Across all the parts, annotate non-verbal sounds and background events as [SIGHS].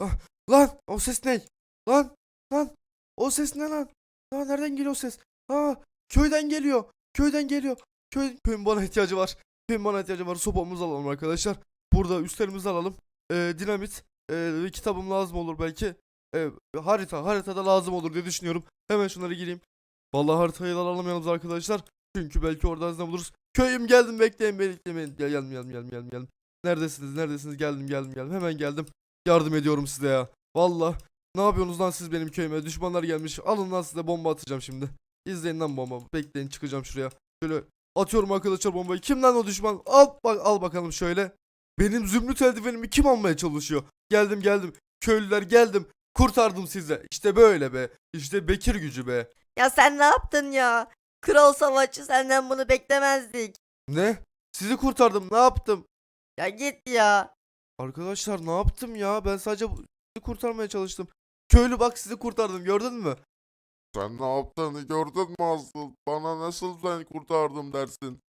ah. Lan o ses ne? Lan lan o ses ne lan? Lan nereden geliyor o ses? Ha köyden geliyor. Köyden geliyor. Köy, köyün bana ihtiyacı var. Köyün bana ihtiyacı var. Sopamızı alalım arkadaşlar. Burada üstlerimizi alalım. Ee, dinamit. Ee, kitabım lazım olur belki. Ee, harita. Haritada lazım olur diye düşünüyorum. Hemen şunları gireyim. Vallahi haritayı da alalım yanımıza arkadaşlar. Çünkü belki oradan ne buluruz. Köyüm geldim bekleyin bekleyin. Gel geldim geldim geldim geldim geldim. Neredesiniz neredesiniz geldim geldim geldim. Hemen geldim. Yardım ediyorum size ya. Vallahi. Ne yapıyorsunuz lan siz benim köyüme? Düşmanlar gelmiş. Alın lan size bomba atacağım şimdi. İzleyin lan bomba. Bekleyin çıkacağım şuraya. Şöyle atıyorum arkadaşlar bombayı. Kim lan o düşman? Al bak al bakalım şöyle. Benim zümrüt eldivenimi kim almaya çalışıyor? Geldim geldim. Köylüler geldim. Kurtardım size. İşte böyle be. İşte Bekir gücü be. Ya sen ne yaptın ya? Kral savaşçı senden bunu beklemezdik. Ne? Sizi kurtardım. Ne yaptım? Ya git ya. Arkadaşlar ne yaptım ya? Ben sadece bu- sizi kurtarmaya çalıştım. Köylü bak sizi kurtardım. Gördün mü? Sen ne yaptığını gördün mü asıl? Bana nasıl ben kurtardım dersin?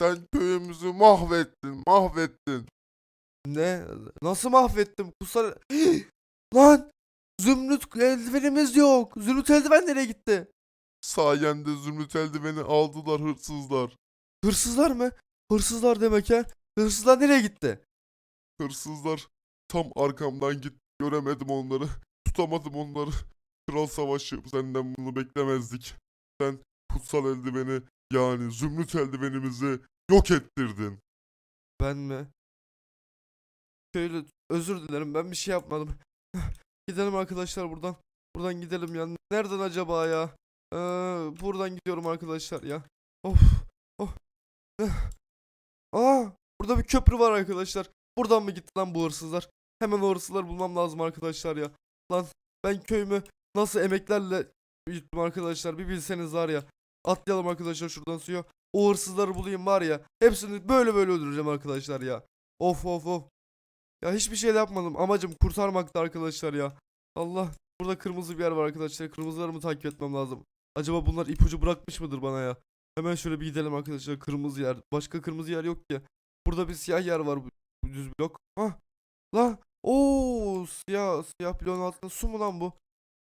Sen köyümüzü mahvettin, mahvettin. Ne? Nasıl mahvettim? Kusar... [GASPS] Lan! Zümrüt eldivenimiz yok. Zümrüt eldiven nereye gitti? Sayende zümrüt eldiveni aldılar hırsızlar. Hırsızlar mı? Hırsızlar demek ha. Hırsızlar nereye gitti? Hırsızlar tam arkamdan git. Göremedim onları. [LAUGHS] Tutamadım onları. Kral savaşı senden bunu beklemezdik. Sen kutsal eldiveni yani zümrüt eldivenimizi yok ettirdin. Ben mi? Köylü özür dilerim ben bir şey yapmadım. [SIGHS] gidelim arkadaşlar buradan. Buradan gidelim ya. Nereden acaba ya? Ee, buradan gidiyorum arkadaşlar ya. Of. Eh. [SIGHS] Aa, burada bir köprü var arkadaşlar. Buradan mı gitti lan bu hırsızlar? Hemen o hırsızları bulmam lazım arkadaşlar ya. Lan ben köyümü nasıl emeklerle büyüttüm arkadaşlar. Bir bilseniz var ya. Atlayalım arkadaşlar şuradan suya. O hırsızları bulayım var ya. Hepsini böyle böyle öldüreceğim arkadaşlar ya. Of of of. Ya hiçbir şey yapmadım. Amacım kurtarmaktı arkadaşlar ya. Allah. Burada kırmızı bir yer var arkadaşlar. Kırmızıları takip etmem lazım. Acaba bunlar ipucu bırakmış mıdır bana ya? Hemen şöyle bir gidelim arkadaşlar. Kırmızı yer. Başka kırmızı yer yok ki. Burada bir siyah yer var. Düz blok. Hah. La. Oo, siyah siyah bloğun altında su mu lan bu?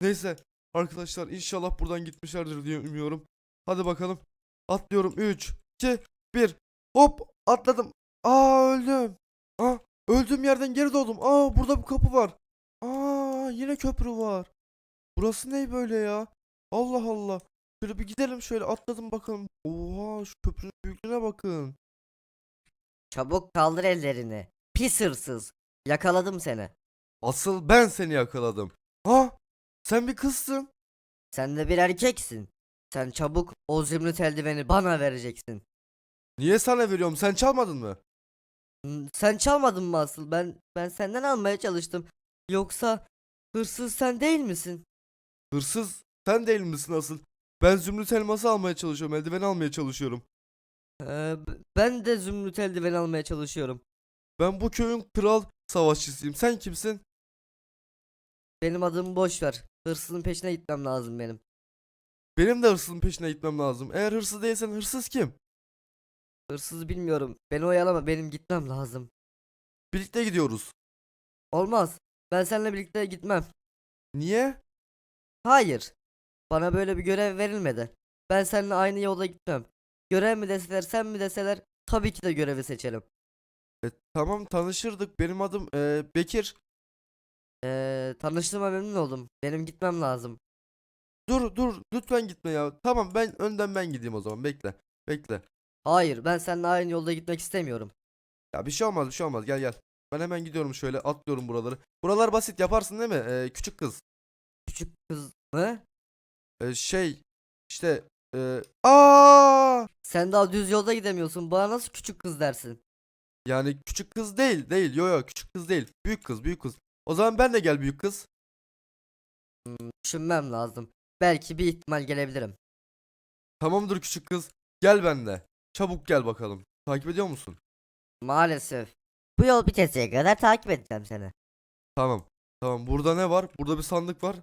Neyse. Arkadaşlar inşallah buradan gitmişlerdir diye umuyorum. Hadi bakalım. Atlıyorum. 3 2 1 Hop atladım. Aa öldüm. Aa öldüğüm yerden geri doğdum. Aa burada bir kapı var. Aa yine köprü var. Burası ne böyle ya? Allah Allah. Şöyle bir gidelim şöyle atladım bakalım. Oha şu köprünün büyüklüğüne bakın. Çabuk kaldır ellerini. Pis hırsız. Yakaladım seni. Asıl ben seni yakaladım. Ha? Sen bir kızsın. Sen de bir erkeksin. Sen çabuk o zümrüt eldiveni bana vereceksin. Niye sana veriyorum? Sen çalmadın mı? Hmm, Sen çalmadın mı asıl? Ben ben senden almaya çalıştım. Yoksa hırsız sen değil misin? Hırsız sen değil misin asıl? Ben zümrüt elması almaya çalışıyorum. Eldiven almaya çalışıyorum. Ee, b- ben de zümrüt eldiveni almaya çalışıyorum. Ben bu köyün kral savaşçısıyım. Sen kimsin? Benim adımı boş ver. Hırsızın peşine gitmem lazım benim. Benim de hırsızın peşine gitmem lazım. Eğer hırsız değilsen hırsız kim? Hırsızı bilmiyorum. Beni oyalama benim gitmem lazım. Birlikte gidiyoruz. Olmaz. Ben seninle birlikte gitmem. Niye? Hayır. Bana böyle bir görev verilmedi. Ben seninle aynı yolda gitmem. Görev mi deseler sen mi deseler tabii ki de görevi seçerim. E, tamam tanışırdık. Benim adım e, Bekir. Ee, tanıştığıma memnun oldum. Benim gitmem lazım. Dur dur lütfen gitme ya. Tamam ben önden ben gideyim o zaman. Bekle. Bekle. Hayır ben seninle aynı yolda gitmek istemiyorum. Ya bir şey olmaz bir şey olmaz. Gel gel. Ben hemen gidiyorum şöyle atlıyorum buraları. Buralar basit yaparsın değil mi? E, küçük kız. Küçük kız mı? E, şey işte e, aa Sen daha düz yolda gidemiyorsun. Bana nasıl küçük kız dersin? Yani küçük kız değil değil. Yo yo küçük kız değil. Büyük kız büyük kız. O zaman ben de gel büyük kız. Hmm, düşünmem lazım. Belki bir ihtimal gelebilirim. Tamamdır küçük kız. Gel benimle. Çabuk gel bakalım. Takip ediyor musun? Maalesef. Bu yol bitesiye kadar takip edeceğim seni. Tamam. Tamam. Burada ne var? Burada bir sandık var.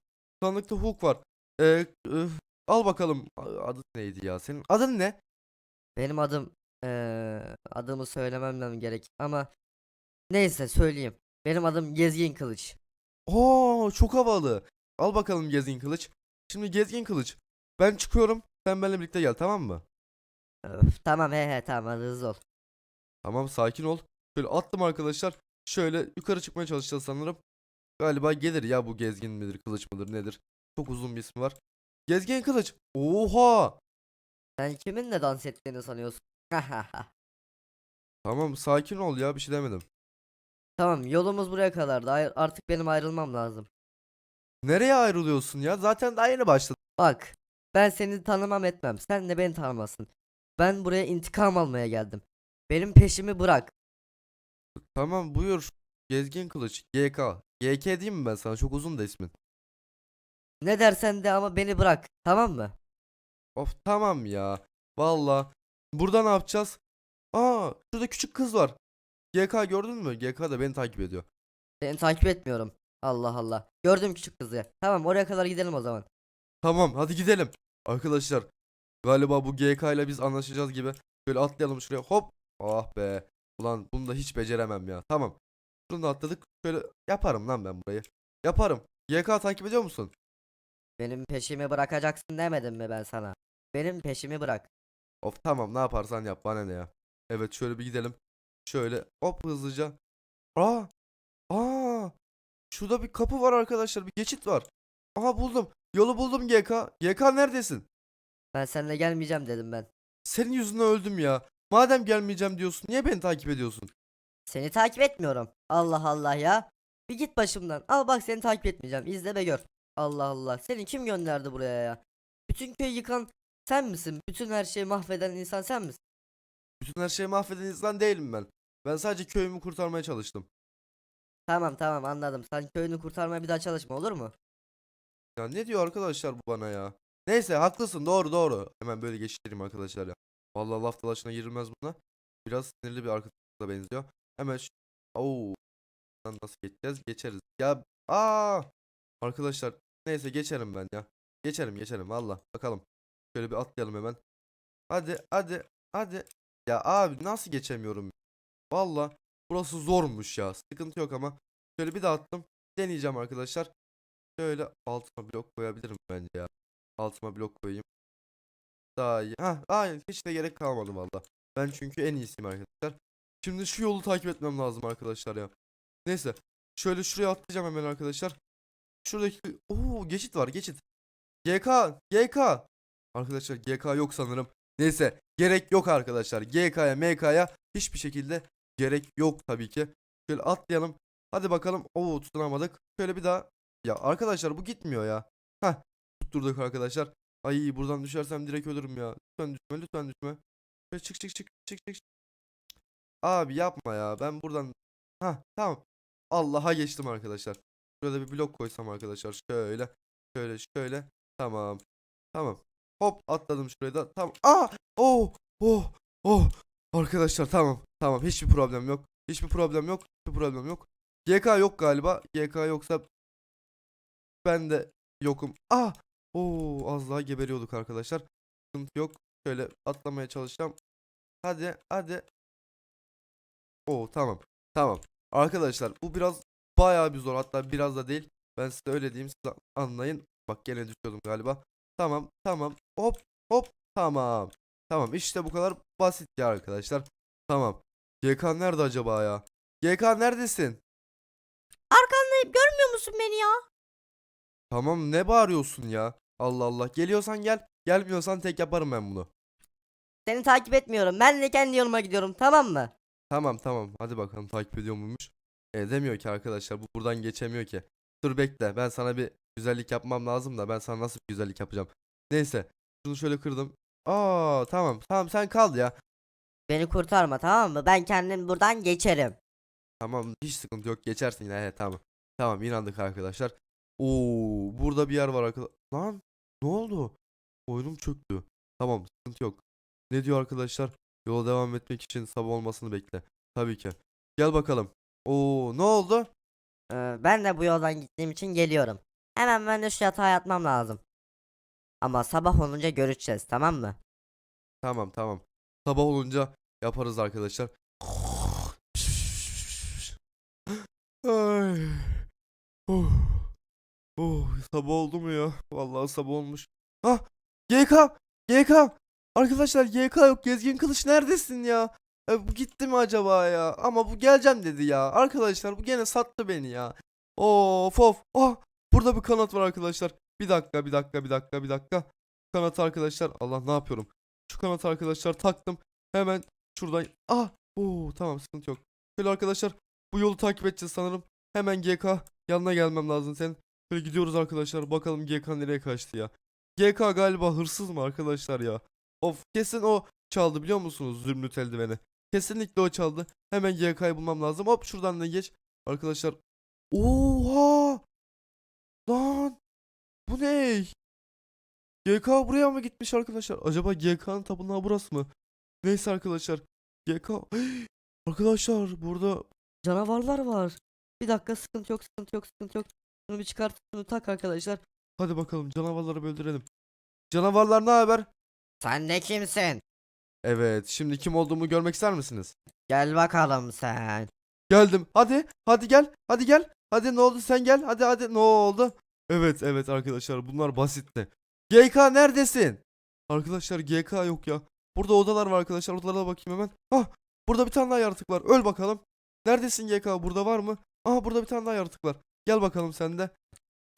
Sandıkta hook var. Ee, e, al bakalım. A- Adı neydi ya? Senin adın ne? Benim adım eee adımı söylemem lazım gerek ama neyse söyleyeyim. Benim adım Gezgin Kılıç. Oo çok havalı. Al bakalım gezgin kılıç. Şimdi gezgin kılıç. Ben çıkıyorum. Sen benimle birlikte gel tamam mı? Öf, tamam he he tamam hadi hızlı ol. Tamam sakin ol. Şöyle attım arkadaşlar. Şöyle yukarı çıkmaya çalışacağız sanırım. Galiba gelir ya bu gezgin midir kılıç mıdır nedir. Çok uzun bir ismi var. Gezgin kılıç. Oha. Sen kiminle dans ettiğini sanıyorsun? [LAUGHS] Tamam sakin ol ya bir şey demedim. tamam yolumuz buraya kadardı. Ay- Artık benim ayrılmam lazım. Nereye ayrılıyorsun ya? Zaten daha yeni başladı. Bak ben seni tanımam etmem. Sen de beni tanımazsın. Ben buraya intikam almaya geldim. Benim peşimi bırak. Tamam buyur. Gezgin kılıç. GK. GK diyeyim mi ben sana? Çok uzun da ismin. Ne dersen de ama beni bırak. Tamam mı? Of tamam ya. Valla. Burada ne yapacağız? Aa şurada küçük kız var. GK gördün mü? GK da beni takip ediyor. Seni takip etmiyorum. Allah Allah. Gördüm küçük kızı. Tamam oraya kadar gidelim o zaman. Tamam hadi gidelim. Arkadaşlar galiba bu GK ile biz anlaşacağız gibi. Şöyle atlayalım şuraya hop. Ah be. Ulan bunu da hiç beceremem ya. Tamam. Şunu da atladık. Şöyle yaparım lan ben burayı. Yaparım. GK takip ediyor musun? Benim peşimi bırakacaksın demedim mi ben sana? Benim peşimi bırak. Of tamam ne yaparsan yap bana ne ya. Evet şöyle bir gidelim. Şöyle hop hızlıca. Aa! Aa! Şurada bir kapı var arkadaşlar. Bir geçit var. Aha buldum. Yolu buldum GK. GK neredesin? Ben seninle gelmeyeceğim dedim ben. Senin yüzünden öldüm ya. Madem gelmeyeceğim diyorsun niye beni takip ediyorsun? Seni takip etmiyorum. Allah Allah ya. Bir git başımdan. Al bak seni takip etmeyeceğim. İzle ve gör. Allah Allah. Seni kim gönderdi buraya ya? Bütün köyü yıkan sen misin? Bütün her şeyi mahveden insan sen misin? Bütün her şeyi mahveden insan değilim ben. Ben sadece köyümü kurtarmaya çalıştım. Tamam tamam anladım. Sen köyünü kurtarmaya bir daha çalışma olur mu? Ya ne diyor arkadaşlar bu bana ya? Neyse haklısın doğru doğru. Hemen böyle geçiştireyim arkadaşlar ya. Vallahi laf dalaşına girilmez buna. Biraz sinirli bir arkadaşa benziyor. Hemen şu... Oo. Nasıl geçeceğiz? Geçeriz. Ya aa! Arkadaşlar neyse geçerim ben ya. Geçerim geçerim valla. Bakalım. Şöyle bir atlayalım hemen. Hadi hadi hadi. Ya abi nasıl geçemiyorum? Valla burası zormuş ya. Sıkıntı yok ama. Şöyle bir de attım. Deneyeceğim arkadaşlar. Şöyle altıma blok koyabilirim bence ya. Altıma blok koyayım. Daha iyi. Hah, aynen hiç de gerek kalmadı valla. Ben çünkü en iyisiyim arkadaşlar. Şimdi şu yolu takip etmem lazım arkadaşlar ya. Neyse. Şöyle şuraya atlayacağım hemen arkadaşlar. Şuradaki Oo geçit var geçit. GK GK. Arkadaşlar GK yok sanırım. Neyse gerek yok arkadaşlar. GK'ya MK'ya hiçbir şekilde gerek yok tabii ki. Şöyle atlayalım. Hadi bakalım. Oo tutunamadık. Şöyle bir daha. Ya arkadaşlar bu gitmiyor ya. Heh tutturduk arkadaşlar. Ay buradan düşersem direkt ölürüm ya. Lütfen düşme lütfen düşme. Şöyle çık çık çık çık çık. Abi yapma ya. Ben buradan. Ha tamam. Allah'a geçtim arkadaşlar. Şurada bir blok koysam arkadaşlar. Şöyle. Şöyle şöyle. Tamam. Tamam. Hop atladım şuraya da. Tamam. Aa! Oh! Oh! Oh! Arkadaşlar tamam. Tamam. Hiçbir problem yok. Hiçbir problem yok. Hiçbir problem yok. GK yok galiba. GK yoksa ben de yokum. Ah! Oo, az daha geberiyorduk arkadaşlar. Sıkıntı yok. Şöyle atlamaya çalışacağım. Hadi, hadi. Oo, tamam. Tamam. Arkadaşlar bu biraz bayağı bir zor. Hatta biraz da değil. Ben size öyle diyeyim siz anlayın. Bak gene düşüyordum galiba. Tamam, tamam. Hop, hop. Tamam. Tamam işte bu kadar basit ya arkadaşlar. Tamam. GK nerede acaba ya? GK neredesin? Arkandayım görmüyor musun beni ya? Tamam ne bağırıyorsun ya? Allah Allah. Geliyorsan gel. Gelmiyorsan tek yaparım ben bunu. Seni takip etmiyorum. Ben de kendi yoluma gidiyorum tamam mı? Tamam tamam. Hadi bakalım takip ediyor muymuş? E, demiyor ki arkadaşlar. Bu buradan geçemiyor ki. Dur bekle. Ben sana bir güzellik yapmam lazım da ben sana nasıl bir güzellik yapacağım. Neyse. Şunu şöyle kırdım. Aa tamam. Tamam sen kal ya. Beni kurtarma tamam mı? Ben kendim buradan geçerim. Tamam hiç sıkıntı yok. Geçersin yine. He, tamam. Tamam inandık arkadaşlar. Oo burada bir yer var arkadaşlar. Lan ne oldu? Oyunum çöktü. Tamam sıkıntı yok. Ne diyor arkadaşlar? Yola devam etmek için sabah olmasını bekle. Tabii ki. Gel bakalım. Oo ne oldu? Ee, ben de bu yoldan gittiğim için geliyorum. Hemen ben de şu yatağa yatmam lazım. Ama sabah olunca görüşeceğiz tamam mı? Tamam tamam. Sabah olunca yaparız arkadaşlar. Ay. Oh. Oh, sabah oldu mu ya? Vallahi sabah olmuş. Ah! GK! GK! Arkadaşlar GK yok. Gezgin Kılıç neredesin ya? E, bu gitti mi acaba ya? Ama bu geleceğim dedi ya. Arkadaşlar bu gene sattı beni ya. Of of. Ah! Burada bir kanat var arkadaşlar. Bir dakika, bir dakika, bir dakika, bir dakika. Kanat arkadaşlar. Allah ne yapıyorum? Şu kanat arkadaşlar taktım. Hemen şuradan. Ah! Oo, tamam sıkıntı yok. Şöyle arkadaşlar bu yolu takip edeceğiz sanırım. Hemen GK yanına gelmem lazım senin. Şöyle gidiyoruz arkadaşlar. Bakalım GK nereye kaçtı ya. GK galiba hırsız mı arkadaşlar ya? Of kesin o çaldı biliyor musunuz zümrüt eldiveni. Kesinlikle o çaldı. Hemen GK'yı bulmam lazım. Hop şuradan da geç. Arkadaşlar. Oha! Lan! Bu ne? GK buraya mı gitmiş arkadaşlar? Acaba GK'nın tapınağı burası mı? Neyse arkadaşlar. GK. [GASPS] Arkadaşlar burada Canavarlar var. Bir dakika sıkıntı yok sıkıntı yok sıkıntı yok. Şunu bir çıkart şunu tak arkadaşlar. Hadi bakalım canavarları öldürelim. Canavarlar ne haber? Sen de kimsin? Evet, şimdi kim olduğumu görmek ister misiniz? Gel bakalım sen. Geldim. Hadi, hadi gel. Hadi gel. Hadi ne oldu sen gel. Hadi hadi ne oldu? Evet evet arkadaşlar bunlar basitti. GK neredesin? Arkadaşlar GK yok ya. Burada odalar var arkadaşlar. Odalara bakayım hemen. Ah, burada bir tane daha yaratık var. Öl bakalım. Neredesin GK? Burada var mı? Aha burada bir tane daha yaratık var. Gel bakalım sen de.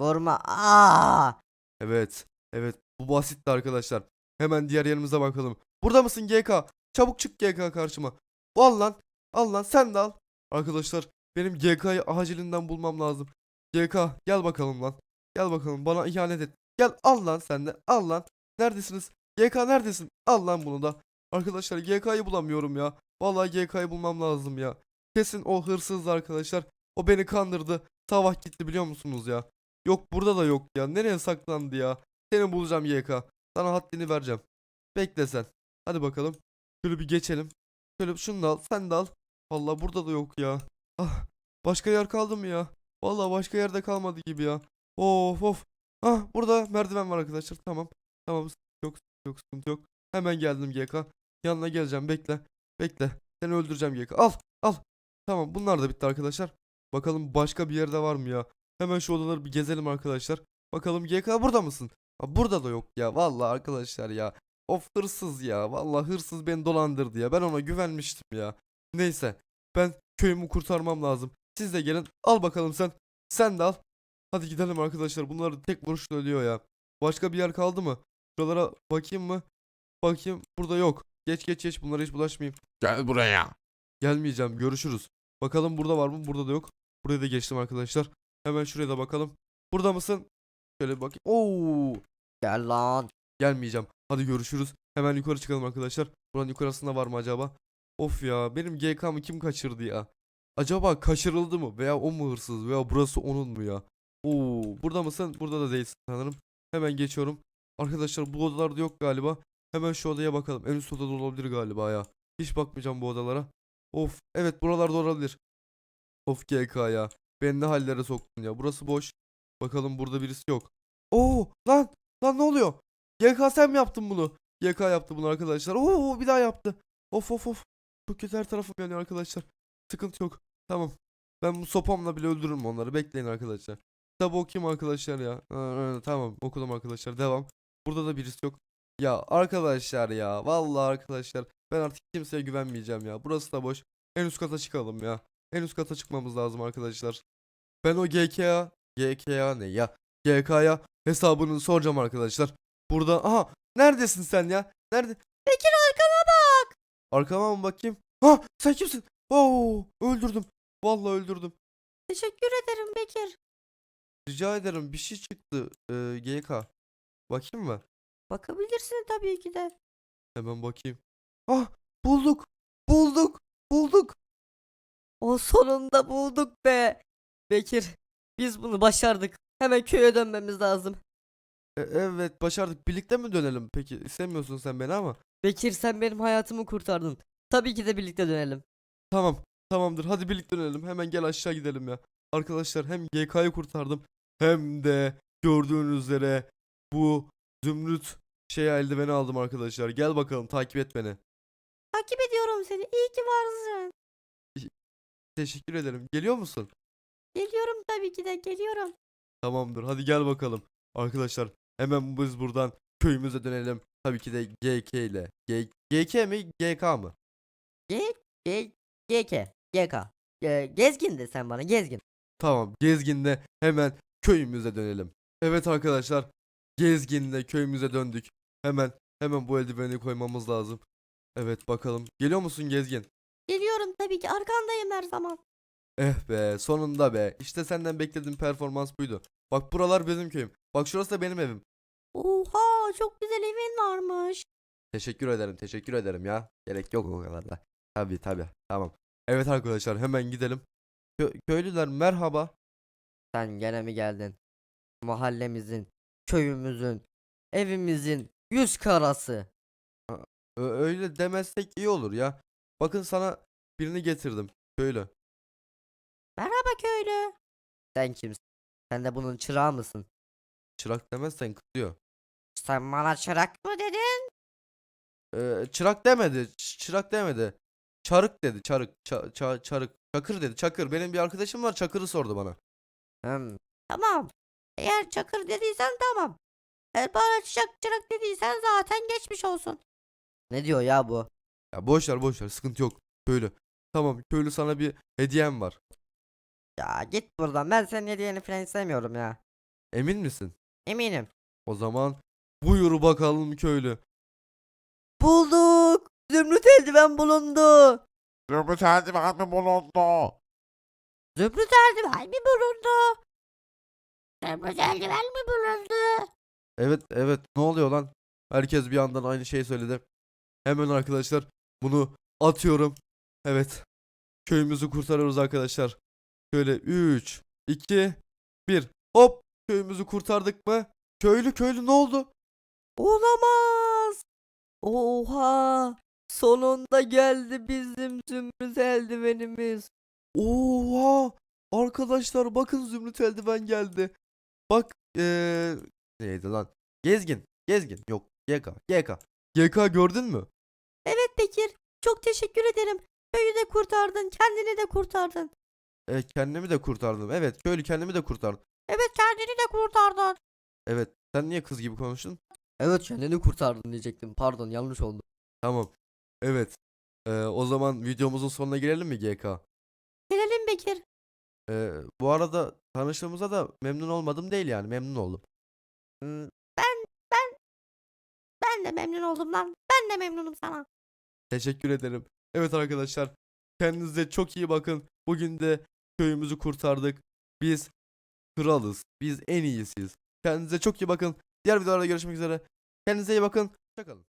Vurma. Aa! Evet. Evet. Bu basitti arkadaşlar. Hemen diğer yerimize bakalım. Burada mısın GK? Çabuk çık GK karşıma. Al lan. Al lan sen de al. Arkadaşlar benim GK'yı acilinden bulmam lazım. GK gel bakalım lan. Gel bakalım bana ihanet et. Gel al lan sen de. Al lan. Neredesiniz? GK neredesin? Al lan bunu da. Arkadaşlar GK'yı bulamıyorum ya. Vallahi GK'yı bulmam lazım ya. Kesin o hırsızdı arkadaşlar. O beni kandırdı. Sabah gitti biliyor musunuz ya? Yok burada da yok ya. Nereye saklandı ya? Seni bulacağım YK. Sana haddini vereceğim. Bekle sen. Hadi bakalım. Şöyle bir geçelim. Şöyle şunu da al. Sen de al. Vallahi burada da yok ya. Ah. Başka yer kaldı mı ya? Vallahi başka yerde kalmadı gibi ya. Of of. Ah burada merdiven var arkadaşlar. Tamam. Tamam. Yok yok sıkıntı yok. Hemen geldim GK. Yanına geleceğim. Bekle. Bekle. Seni öldüreceğim GK. Al. Al. Tamam bunlar da bitti arkadaşlar. Bakalım başka bir yerde var mı ya? Hemen şu odaları bir gezelim arkadaşlar. Bakalım GK burada mısın? Ha, burada da yok ya. Vallahi arkadaşlar ya. Of hırsız ya. Vallahi hırsız beni dolandırdı ya. Ben ona güvenmiştim ya. Neyse. Ben köyümü kurtarmam lazım. Siz de gelin. Al bakalım sen. Sen de al. Hadi gidelim arkadaşlar. Bunlar tek vuruşla ölüyor ya. Başka bir yer kaldı mı? Şuralara bakayım mı? Bakayım. Burada yok. Geç geç geç. Bunlara hiç bulaşmayayım. Gel buraya. Gelmeyeceğim. Görüşürüz. Bakalım burada var mı? Burada da yok. Buraya da geçtim arkadaşlar. Hemen şuraya da bakalım. Burada mısın? Şöyle bir bakayım. Oo! Gel lan. Gelmeyeceğim. Hadi görüşürüz. Hemen yukarı çıkalım arkadaşlar. Buranın yukarısında var mı acaba? Of ya benim GK'mı kim kaçırdı ya? Acaba kaçırıldı mı? Veya o mu hırsız? Veya burası onun mu ya? Oo, burada mısın? Burada da değilsin sanırım. Hemen geçiyorum. Arkadaşlar bu odalarda yok galiba. Hemen şu odaya bakalım. En üst odada olabilir galiba ya. Hiç bakmayacağım bu odalara. Of evet buralarda olabilir. Of GK ya. Beni ne hallere soktun ya. Burası boş. Bakalım burada birisi yok. Oo lan lan ne oluyor? YK sen mi yaptın bunu? YK yaptı bunu arkadaşlar. Oo bir daha yaptı. Of of of. Çok kötü her tarafım yanıyor arkadaşlar. Sıkıntı yok. Tamam. Ben bu sopamla bile öldürürüm onları. Bekleyin arkadaşlar. Kitabı okuyayım arkadaşlar ya. Ha, ha, tamam okudum arkadaşlar. Devam. Burada da birisi yok. Ya arkadaşlar ya. Vallahi arkadaşlar. Ben artık kimseye güvenmeyeceğim ya. Burası da boş. En üst kata çıkalım ya. En üst kata çıkmamız lazım arkadaşlar. Ben o GK'ya GK'ya ne ya? GK'ya hesabını soracağım arkadaşlar. Burada aha neredesin sen ya? Nerede? Bekir arkana bak. Arkama mı bakayım? Ha sen kimsin? Oo öldürdüm. Vallahi öldürdüm. Teşekkür ederim Bekir. Rica ederim bir şey çıktı ee, GK. Bakayım mı? Bakabilirsin tabii ki de. Hemen bakayım. Ah bulduk. Bulduk. Bulduk. O sonunda bulduk be. Bekir biz bunu başardık. Hemen köye dönmemiz lazım. E, evet başardık. Birlikte mi dönelim? Peki istemiyorsun sen beni ama. Bekir sen benim hayatımı kurtardın. Tabii ki de birlikte dönelim. Tamam. Tamamdır. Hadi birlikte dönelim. Hemen gel aşağı gidelim ya. Arkadaşlar hem GK'yı kurtardım hem de gördüğünüz üzere bu zümrüt şey eldiveni aldım arkadaşlar. Gel bakalım takip et beni. Takip ediyorum seni. İyi ki varsın. Teşekkür ederim. Geliyor musun? Geliyorum tabii ki de geliyorum. Tamamdır hadi gel bakalım. Arkadaşlar hemen biz buradan köyümüze dönelim. Tabii ki de GK ile. G GK mi GK mı? G G GK GK. Ee, gezgin de sen bana gezgin. Tamam gezginle hemen köyümüze dönelim. Evet arkadaşlar gezginle köyümüze döndük. Hemen hemen bu eldiveni koymamız lazım. Evet bakalım. Geliyor musun gezgin? Geliyorum tabii ki arkandayım her zaman. Eh be sonunda be. İşte senden beklediğim performans buydu. Bak buralar benim köyüm. Bak şurası da benim evim. Oha çok güzel evin varmış. Teşekkür ederim teşekkür ederim ya. Gerek yok o kadar da. Tabi tabi tamam. Evet arkadaşlar hemen gidelim. Kö- köylüler merhaba. Sen gene mi geldin? Mahallemizin, köyümüzün, evimizin yüz karası. Ö- öyle demezsek iyi olur ya. Bakın sana birini getirdim. Köylü. Merhaba köylü. Sen kimsin? Sen de bunun çırağı mısın? Çırak demezsen kızıyor. Sen bana çırak mı dedin? Ee, çırak demedi. ç- çırak demedi. Çarık dedi. Çarık. Ça- ça- çarık. Çakır dedi. Çakır. Benim bir arkadaşım var. Çakır'ı sordu bana. Hmm. Tamam. Eğer çakır dediysen tamam. Eğer bana çırak çırak dediysen zaten geçmiş olsun. Ne diyor ya bu? Ya boş ver boş ver. Sıkıntı yok. Köylü. Tamam. Köylü sana bir hediyem var. Ya git buradan ben senin hediyeni falan istemiyorum ya. Emin misin? Eminim. O zaman buyur bakalım köylü. Bulduk. Zümrüt eldiven bulundu. Zümrüt eldiven mi bulundu? Zümrüt eldiven mi bulundu? Zümrüt eldiven mi bulundu? Evet evet ne oluyor lan? Herkes bir yandan aynı şeyi söyledi. Hemen arkadaşlar bunu atıyorum. Evet. Köyümüzü kurtarıyoruz arkadaşlar. Şöyle 3 2 1 hop köyümüzü kurtardık mı? Köylü köylü ne oldu? Olamaz. Oha. Sonunda geldi bizim zümrüt eldivenimiz. Oha! Arkadaşlar bakın zümrüt eldiven geldi. Bak eee neydi lan? Gezgin. Gezgin. Yok. GK. GK. GK gördün mü? Evet Bekir. Çok teşekkür ederim. Köyü de kurtardın. Kendini de kurtardın. E, kendimi de kurtardım. Evet köylü kendimi de kurtardım. Evet kendini de kurtardın. Evet sen niye kız gibi konuştun? Evet kendini kurtardın diyecektim. Pardon yanlış oldu. Tamam. Evet. Ee, o zaman videomuzun sonuna gelelim mi GK? Gelelim Bekir. Ee, bu arada tanıştığımıza da memnun olmadım değil yani memnun oldum. Hmm, Ben ben ben de memnun oldum lan. Ben de memnunum sana. Teşekkür ederim. Evet arkadaşlar kendinize çok iyi bakın. Bugün de köyümüzü kurtardık. Biz kralız. Biz en iyisiyiz. Kendinize çok iyi bakın. Diğer videolarda görüşmek üzere. Kendinize iyi bakın. Hoşçakalın.